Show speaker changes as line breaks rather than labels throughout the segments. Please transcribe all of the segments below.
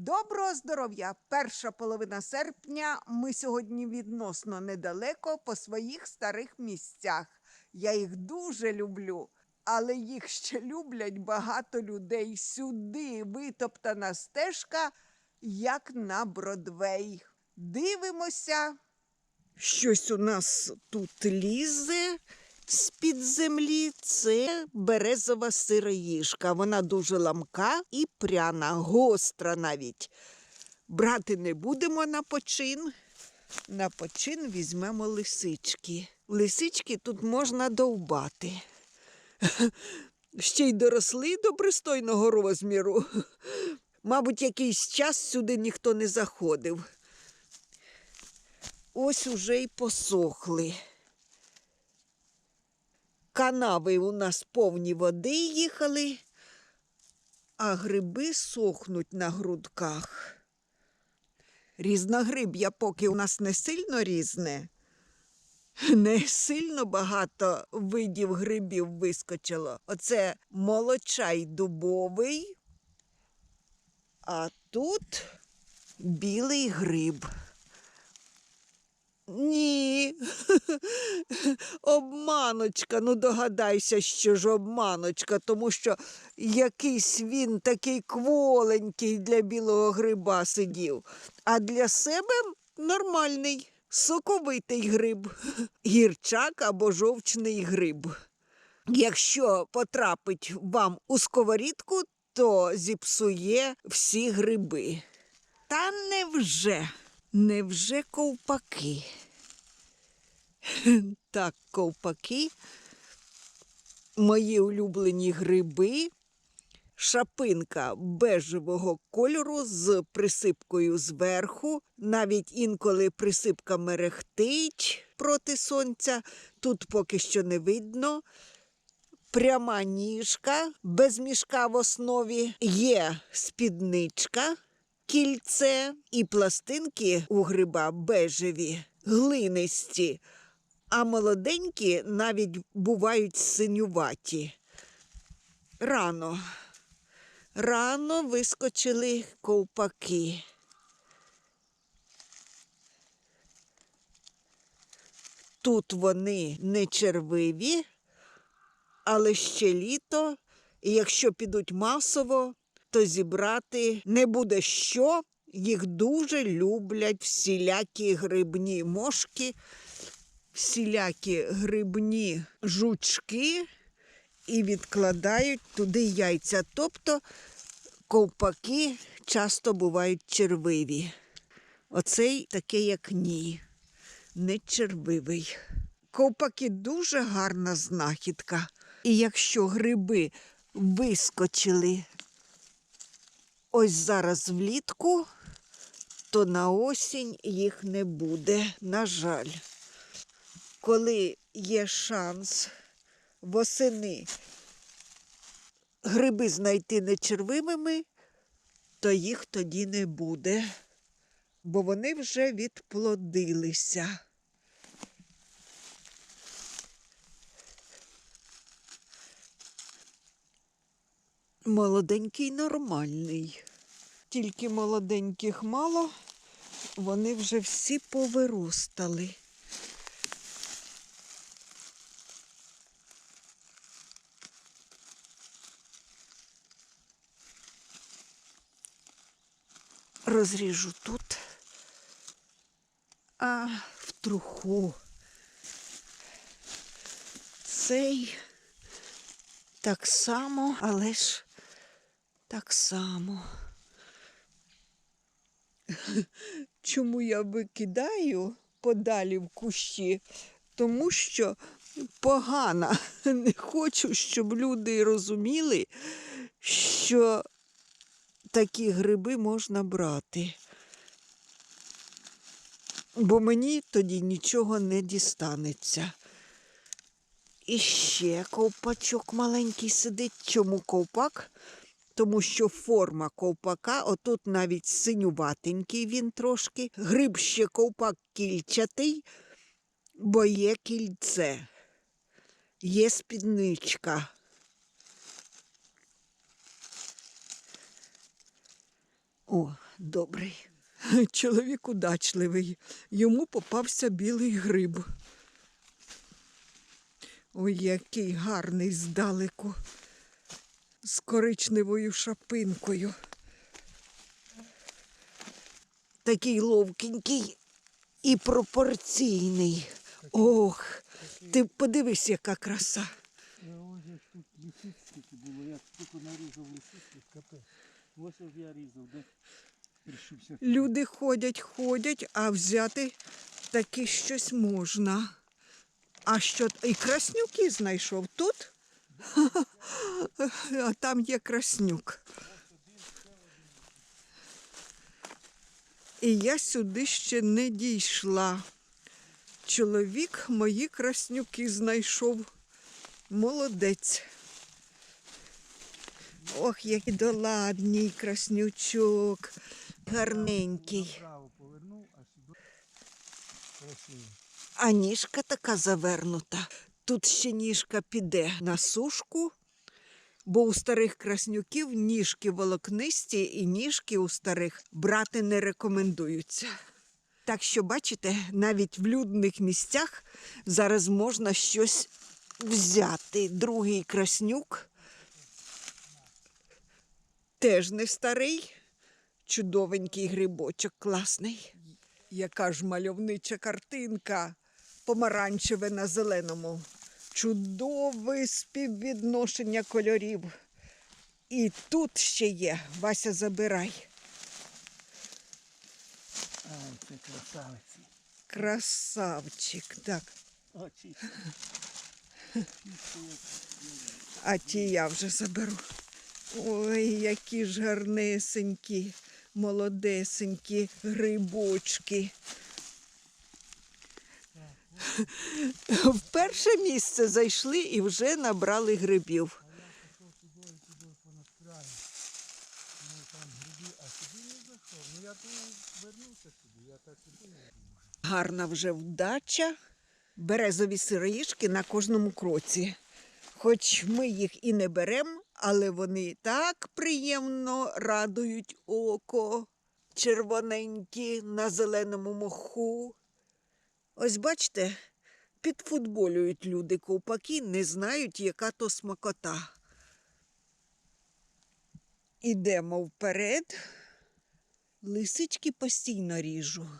Доброго здоров'я! Перша половина серпня. Ми сьогодні відносно недалеко по своїх старих місцях. Я їх дуже люблю, але їх ще люблять багато людей. Сюди витоптана стежка, як на Бродвей. Дивимося. Щось у нас тут лізе з-під землі. Це березова сироїжка. Вона дуже ламка і пряна, гостра навіть. Брати не будемо на почин. На почин візьмемо лисички. Лисички тут можна довбати. Ще й доросли до пристойного розміру. Мабуть, якийсь час сюди ніхто не заходив. Ось уже й посохли. Канави у нас повні води їхали, а гриби сохнуть на грудках. Різногриб'я поки у нас не сильно різне. Не сильно багато видів грибів вискочило. Оце молочай дубовий, а тут білий гриб. Ні. Обманочка, ну догадайся, що ж обманочка, тому що якийсь він такий кволенький для білого гриба сидів, а для себе нормальний, соковитий гриб, гірчак або жовчний гриб. Якщо потрапить вам у сковорідку, то зіпсує всі гриби. Та невже? Невже ковпаки? Так, ковпаки, мої улюблені гриби, шапинка бежевого кольору з присипкою зверху, навіть інколи присипка мерехтить проти сонця, тут поки що не видно. Пряма ніжка, без мішка в основі, є спідничка, кільце і пластинки у гриба бежеві, глинисті, а молоденькі навіть бувають синюваті. Рано, рано вискочили ковпаки. Тут вони не червиві, але ще літо, і якщо підуть масово, то зібрати не буде що. Їх дуже люблять всілякі грибні мошки, всілякі грибні жучки і відкладають туди яйця. Тобто ковпаки часто бувають червиві. Оцей такий, як ні, не червивий. Ковпаки дуже гарна знахідка. І якщо гриби вискочили ось зараз влітку, то на осінь їх не буде, на жаль. Коли є шанс восени гриби знайти нечервивими, то їх тоді не буде, бо вони вже відплодилися. Молоденький нормальний. Тільки молоденьких мало, вони вже всі повиростали. Розріжу тут, а в труху. Цей так само, але ж так само. Чому я викидаю подалі в кущі? Тому що погана. Не хочу, щоб люди розуміли, що такі гриби можна брати. Бо мені тоді нічого не дістанеться. І ще ковпачок маленький сидить. Чому ковпак? Тому що форма ковпака, отут навіть синюватенький він трошки. Гриб ще ковпак кільчатий, бо є кільце, є спідничка. О, добрий. Чоловік удачливий. Йому попався білий гриб. Ой, який гарний здалеку. З коричневою шапинкою. Такий ловкенький і пропорційний. Ох, ти подивись, яка краса. Люди ходять, ходять, а взяти таки щось можна. А що і краснюки знайшов тут? А там є краснюк. І я сюди ще не дійшла. Чоловік мої краснюки знайшов. Молодець. Ох, який доладній краснючок. Гарненький.
А
ніжка така завернута. Тут ще ніжка піде на сушку, бо у старих краснюків ніжки волокнисті і ніжки у старих брати не рекомендуються. Так що, бачите, навіть в людних місцях зараз можна щось взяти. Другий краснюк теж не старий, чудовенький грибочок класний. Яка ж мальовнича картинка, помаранчеве на зеленому. Чудове співвідношення кольорів. І тут ще є. Вася, забирай.
Ай, це красавиці.
Красавчик. Так.
Очі.
А ті я вже заберу. Ой, які ж гарнесенькі, молодесенькі грибочки. В перше місце зайшли і вже набрали грибів. Гарна вже вдача. Березові сироїшки на кожному кроці. Хоч ми їх і не беремо, але вони так приємно радують око, червоненькі на зеленому моху. Ось бачите, підфутболюють люди ковпаки, не знають, яка то смакота. Ідемо вперед. Лисички постійно ріжу,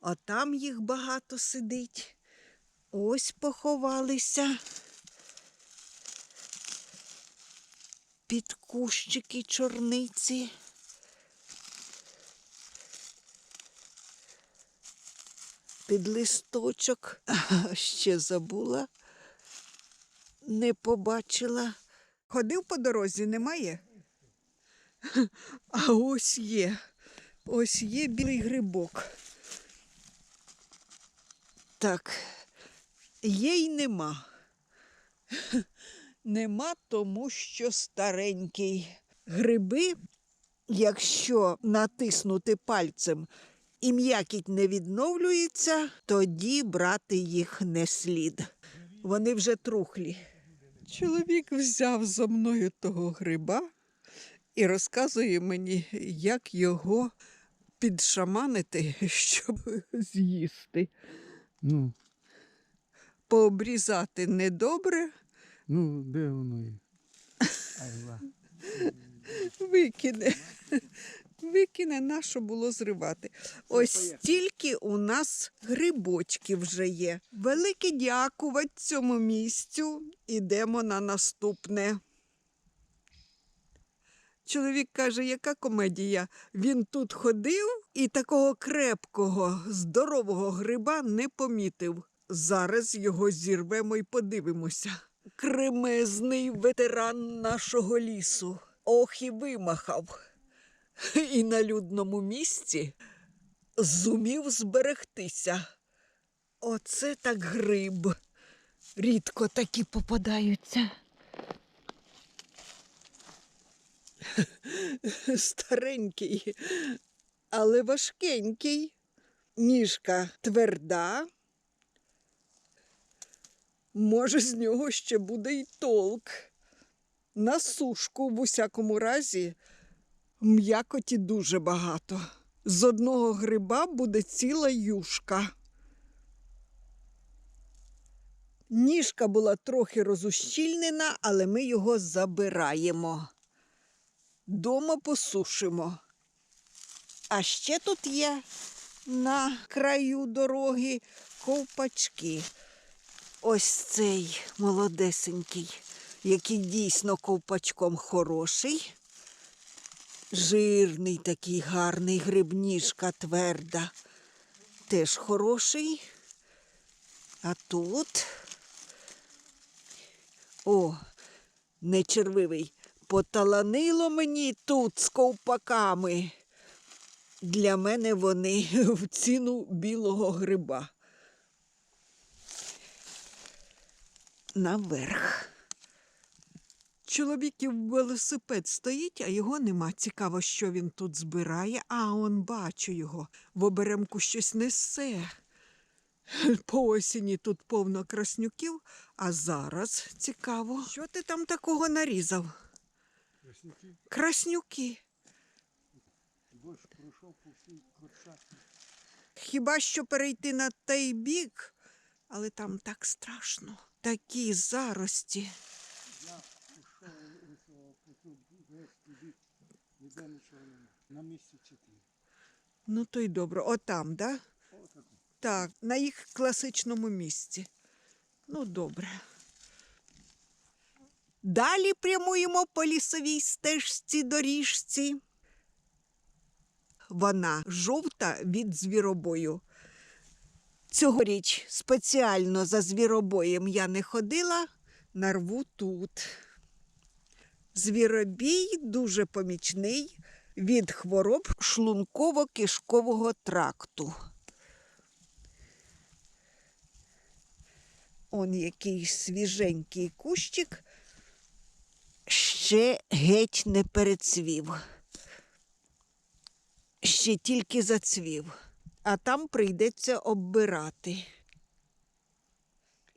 а там їх багато сидить. Ось поховалися. Під кущики чорниці. Під листочок. Ще забула, не побачила. Ходив по дорозі, немає? А ось є. Ось є білий грибок. Так, є й нема. Нема, тому що старенький. Гриби, якщо натиснути пальцем і м'якіть не відновлюється, тоді брати їх не слід. Вони вже трухлі. Чоловік взяв зо мною того гриба і розказує мені, як його підшаманити, щоб з'їсти.
Ну,
Пообрізати недобре,
ну де воно є?
Викине. Викине, на що було зривати. Ось стільки у нас грибочків вже є. Велике дякувати цьому місцю. Ідемо на наступне. Чоловік каже, яка комедія? Він тут ходив і такого крепкого, здорового гриба не помітив. Зараз його зірвемо і подивимося. Кремезний ветеран нашого лісу. Ох і вимахав. І на людному місці зумів зберегтися. Оце так гриб. Рідко такі попадаються. Старенький, але важкенький. Ніжка тверда. Може, з нього ще буде й толк. На сушку в усякому разі м'якоті дуже багато. З одного гриба буде ціла юшка. Ніжка була трохи розущільнена, але ми його забираємо. Дома посушимо. А ще тут є на краю дороги ковпачки. Ось цей молодесенький, який дійсно ковпачком хороший. Жирний такий гарний грибніжка тверда. Теж хороший. А тут. О, не червивий. Поталанило мені тут з ковпаками. Для мене вони в ціну білого гриба. Наверх. Чоловіків велосипед стоїть, а його нема. Цікаво, що він тут збирає. А он бачу його. В оберемку щось несе. По осені тут повно краснюків, а зараз цікаво. Що ти там такого нарізав?
Красники,
Краснюки.
дощ пройшов по всій корчаті.
Хіба що перейти на той бік, але там так страшно. Такі зарості.
Я пішов ось по цю грецький бік, ніде. На місці чотири.
Ну то й добре. Отам, да?
Отако.
Так, на їх класичному місці. Ну, добре. Далі прямуємо по лісовій стежці доріжці. Вона жовта від звіробою. Цьогоріч спеціально за звіробоєм я не ходила, нарву тут. Звіробій дуже помічний від хвороб шлунково-кишкового тракту. Он який свіженький кущик ще геть не перецвів. Ще тільки зацвів, а там прийдеться оббирати.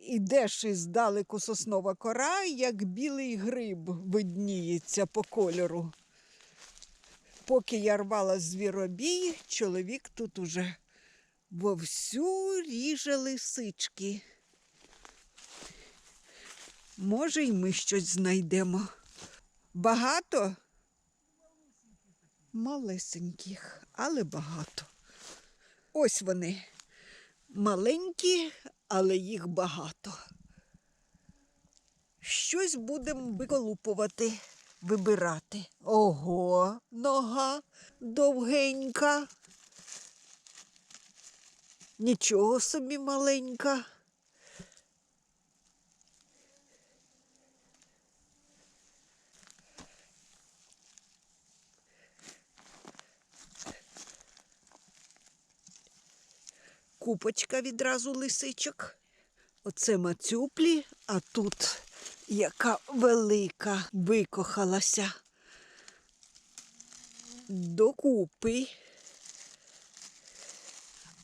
Ідеш іздалеку соснова кора, як білий гриб видніється по кольору. Поки я рвала звіробій, чоловік тут уже вовсю ріже лисички. Може, й ми щось знайдемо. Багато? Малесеньких, але багато. Ось вони. Маленькі, але їх багато. Щось будемо виколупувати, вибирати. Ого, нога довгенька. Нічого собі маленька. Купочка відразу лисичок. Оце мацюплі, а тут яка велика викохалася. Докупи.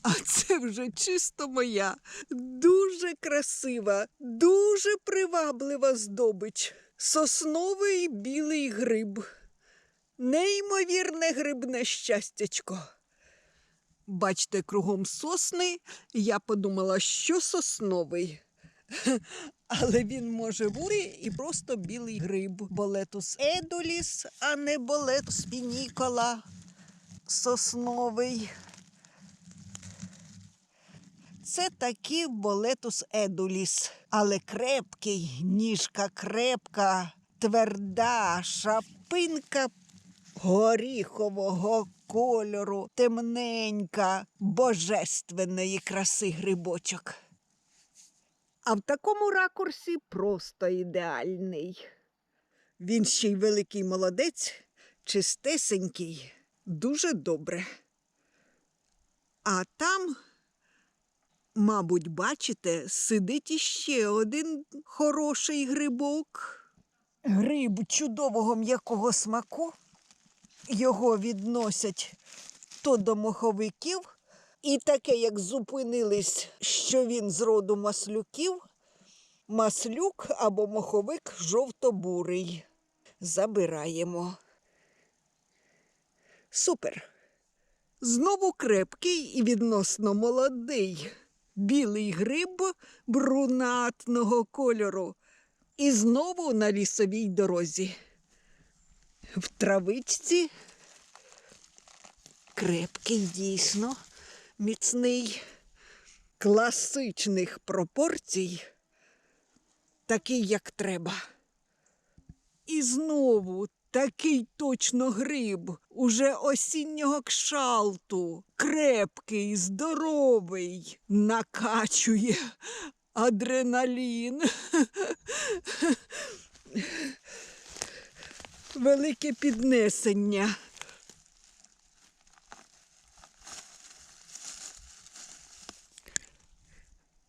А це вже чисто моя, дуже красива, дуже приваблива здобич. Сосновий білий гриб. Неймовірне грибне щастячко. Бачите, кругом сосни. Я подумала, що сосновий. Але він може бути і просто білий гриб. Болетус едуліс, а не болетус пінікола сосновий. Це такий болетус едуліс, але крепкий, ніжка крепка, тверда, шапинка горіхового кольору, темненька, божественної краси грибочок. А в такому ракурсі просто ідеальний. Він ще й великий молодець, чистесенький, дуже добре. А там, мабуть, бачите, сидить іще один хороший грибок. Гриб чудового м'якого смаку. Його відносять то до моховиків, і таке, як зупинились, що він з роду маслюків, маслюк або моховик жовтобурий. Забираємо. Супер. Знову крепкий і відносно молодий. Білий гриб брунатного кольору. І знову на лісовій дорозі. В травичці крепкий, дійсно, міцний, класичних пропорцій, такий, як треба. І знову такий точно гриб, уже осіннього кшалту, крепкий, здоровий, накачує адреналін. Велике піднесення.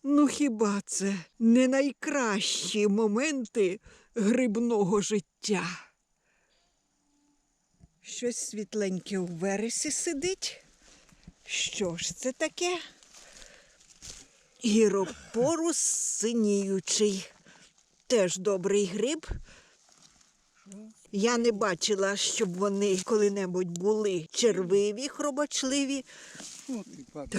Ну, хіба це не найкращі моменти грибного життя? Щось світленьке у вересі сидить. Що ж це таке? Гіропорус синіючий. Теж добрий гриб. Я не бачила, щоб вони коли-небудь були червиві, хробочливі.
От і папа,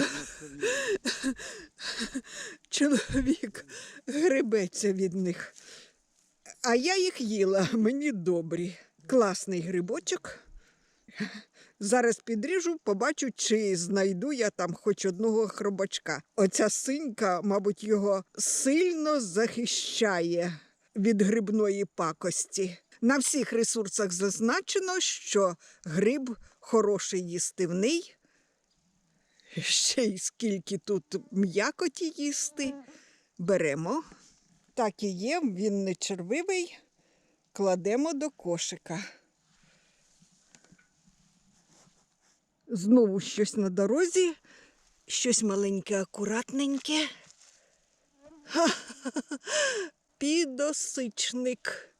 Чоловік грибеться від них. А я їх їла, мені добрі. Класний грибочок. Зараз підріжу, побачу, чи знайду я там хоч одного хробачка. Оця синька, мабуть, його сильно захищає від грибної пакості. На всіх ресурсах зазначено, що гриб хороший їстивний. Ще й скільки тут м'якоті їсти. Беремо. Так і є, він не червивий. Кладемо до кошика. Знову щось на дорозі, щось маленьке, акуратненьке. Ха-ха-ха. Підосичник.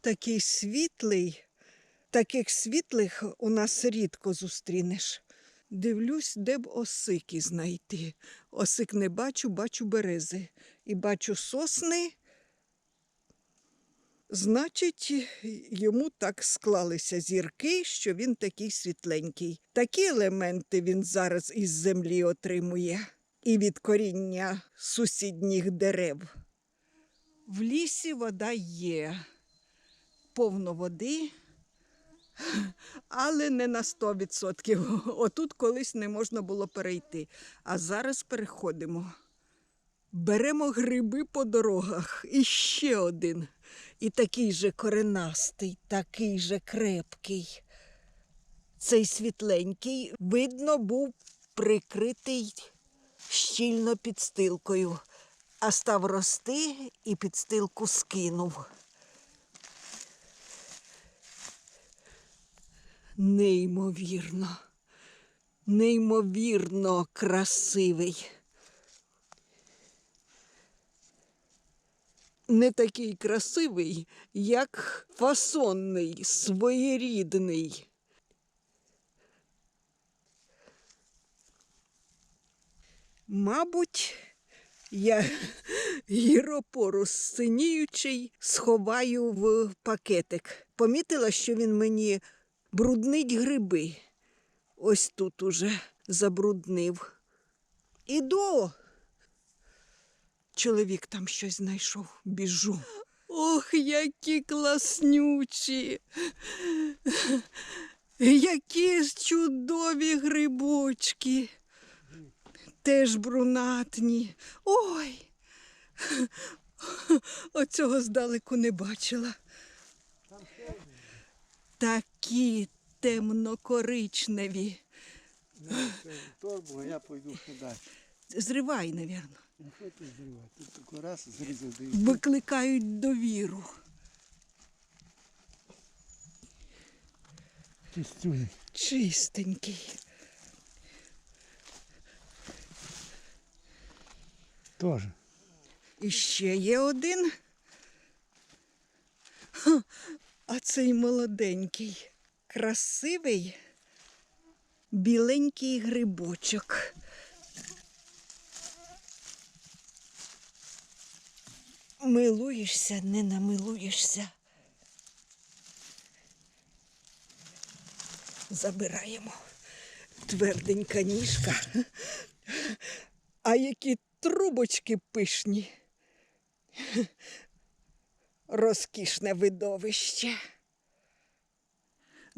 Такий світлий. Таких світлих у нас рідко зустрінеш. Дивлюсь, де б осики знайти. Осик не бачу, бачу берези. І бачу сосни. Значить, йому так склалися зірки, що він такий світленький. Такі елементи він зараз із землі отримує і від коріння сусідніх дерев. В лісі вода є, повно води, але не на 100%. Отут колись не можна було перейти. А зараз переходимо. Беремо гриби по дорогах. І ще один. І такий же коренастий, такий же крепкий. Цей світленький, видно, був прикритий щільно підстилкою, а став рости і підстилку скинув. Неймовірно, неймовірно красивий. Не такий красивий, як фасонний, своєрідний. Мабуть, я гіропорус синіючий сховаю в пакетик. Помітила, що він мені бруднить гриби. Ось тут уже забруднив. Іду. Чоловік там щось знайшов, біжу. Ох, які класнючі. Які чудові грибочки. Теж брунатні. Ой. Оцього здалеку не бачила. Такі темнокоричневі.
торбу, а я пойду сюди.
Зривай, навірно.
Ну що ти зривати? Тут раз зрізав даю.
Викликають довіру.
Чистює.
Чистенький.
Тоже.
І ще є один. Ха, а цей молоденький, красивий, біленький грибочок. Милуєшся, не намилуєшся. Забираємо. Тверденька ніжка. А які трубочки пишні. Розкішне видовище.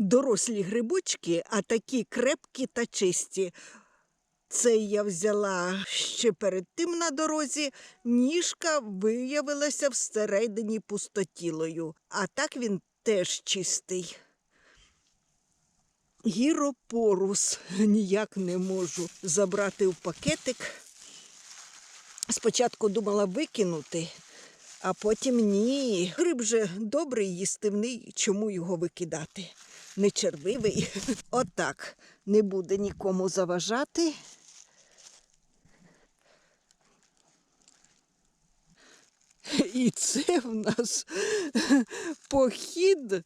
Дорослі грибочки, а такі крепкі та чисті. Це я взяла ще перед тим на дорозі. Ніжка виявилася всередині пустотілою, а так він теж чистий. Гіропорус ніяк не можу забрати в пакетик. Спочатку думала викинути, а потім ні. Гриб же добрий, їстивний, чому його викидати? Не червивий. Отак не буде нікому заважати. І це в нас похід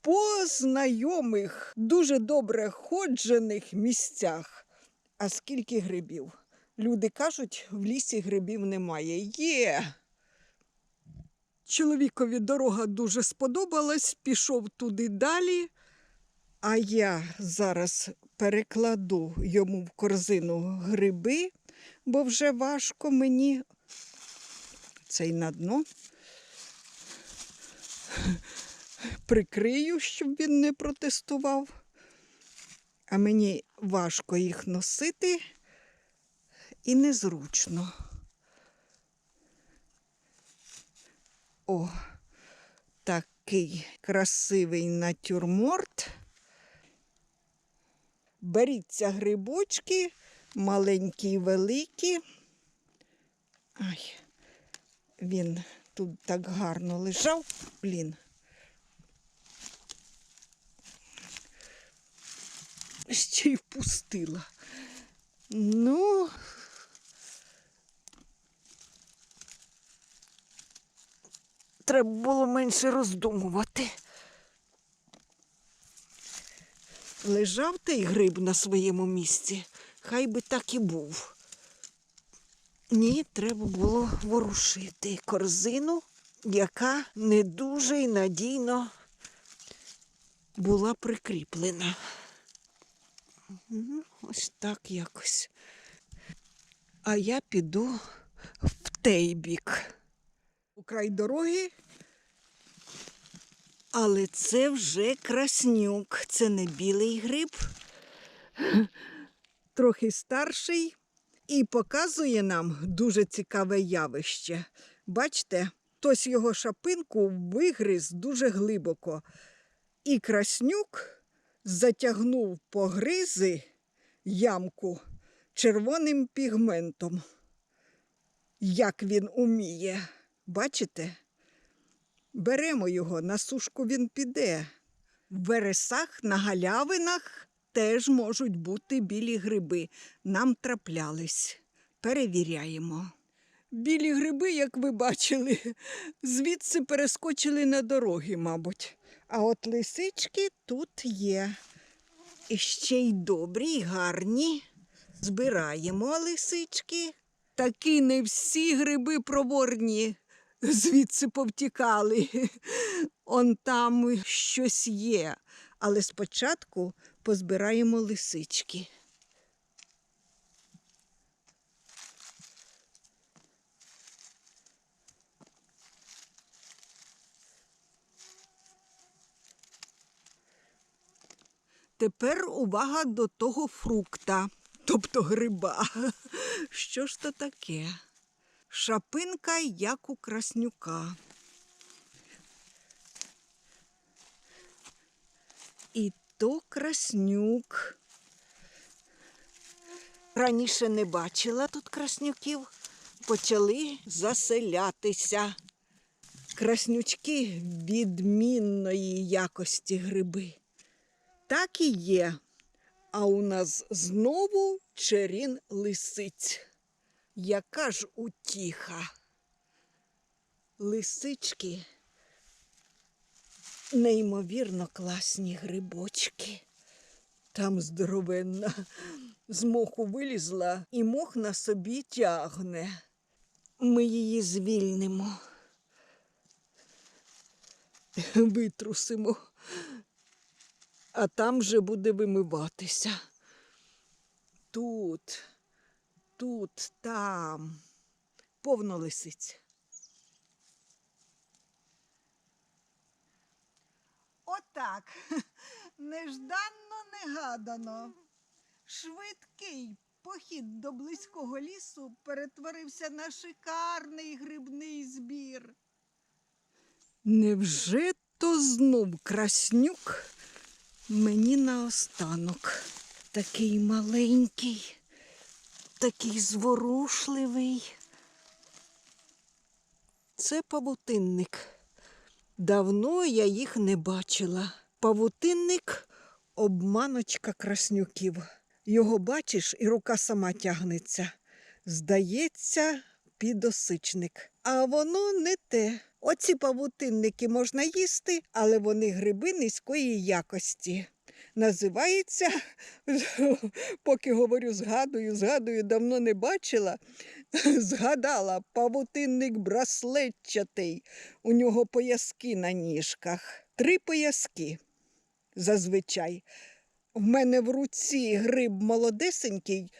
по знайомих, дуже добре ходжених місцях. А скільки грибів? Люди кажуть, в лісі грибів немає. Є. Чоловікові дорога дуже сподобалась, пішов туди далі. А я зараз перекладу йому в корзину гриби, бо вже важко мені цей на дно. Прикрию, щоб він не протестував. А мені важко їх носити і незручно. О, такий красивий натюрморт. Беріться грибочки, маленькі і великі. Ай, він тут так гарно лежав, блін. Ще й впустила. Ну, треба було менше роздумувати. Лежав той гриб на своєму місці, хай би так і був. Ні, треба було ворушити корзину, яка не дуже й надійно була прикріплена. Ось так якось. А я піду в той бік. Край дороги. Але це вже краснюк, це не білий гриб, трохи старший і показує нам дуже цікаве явище. Бачите, хтось його шапинку вигриз дуже глибоко. І краснюк затягнув погризи ямку червоним пігментом. Як він уміє. Бачите? Беремо його, на сушку він піде. В вересах, на галявинах теж можуть бути білі гриби. Нам траплялись. Перевіряємо. Білі гриби, як ви бачили, звідси перескочили на дороги, мабуть. А от лисички тут є. І ще й добрі, й гарні. Збираємо лисички. Таки не всі гриби проворні звідси повтікали. Он там щось є. Але спочатку позбираємо лисички. Тепер увага до того фрукта, тобто гриба. Що ж то таке? Шапинка, як у краснюка. І то краснюк. Раніше не бачила тут краснюків, почали заселятися. Краснючки відмінної якості гриби. Так і є. А у нас знову черін лисиць. Яка ж утіха. Лисички неймовірно класні грибочки. Там здоровенна з моху вилізла і мох на собі тягне. Ми її звільнимо. Витрусимо а там же буде вимиватися. Тут, тут, там. Повно лисиць. Отак. Нежданно, негадано. Швидкий похід до близького лісу перетворився на шикарний грибний збір. Невже то знов краснюк мені наостанок? Такий маленький, такий зворушливий. Це павутинник. Давно я їх не бачила. Павутинник обманочка краснюків. Його бачиш, і рука сама тягнеться. Здається, підосичник. А воно не те. Оці павутинники можна їсти, але вони гриби низької якості. Називається, поки говорю, згадую, згадую, давно не бачила. Згадала павутинник браслетчатий. У нього пояски на ніжках. Три пояски зазвичай. В мене в руці гриб молодесенький,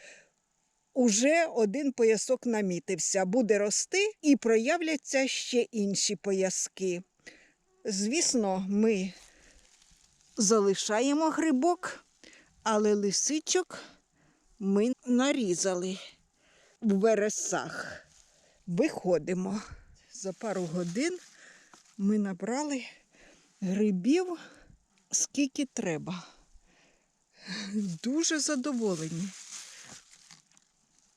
уже один поясок намітився. Буде рости і проявляться ще інші пояски. Звісно, ми залишаємо грибок, але лисичок ми нарізали в вересах. Виходимо. За пару годин ми набрали грибів скільки треба. Дуже задоволені.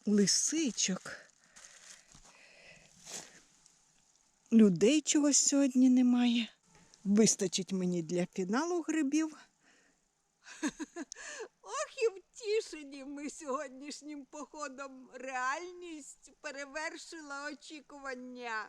Лисичок. Людей чогось сьогодні немає. Вистачить мені для фіналу грибів. Ох і втішені ми сьогоднішнім походом. Реальність перевершила очікування.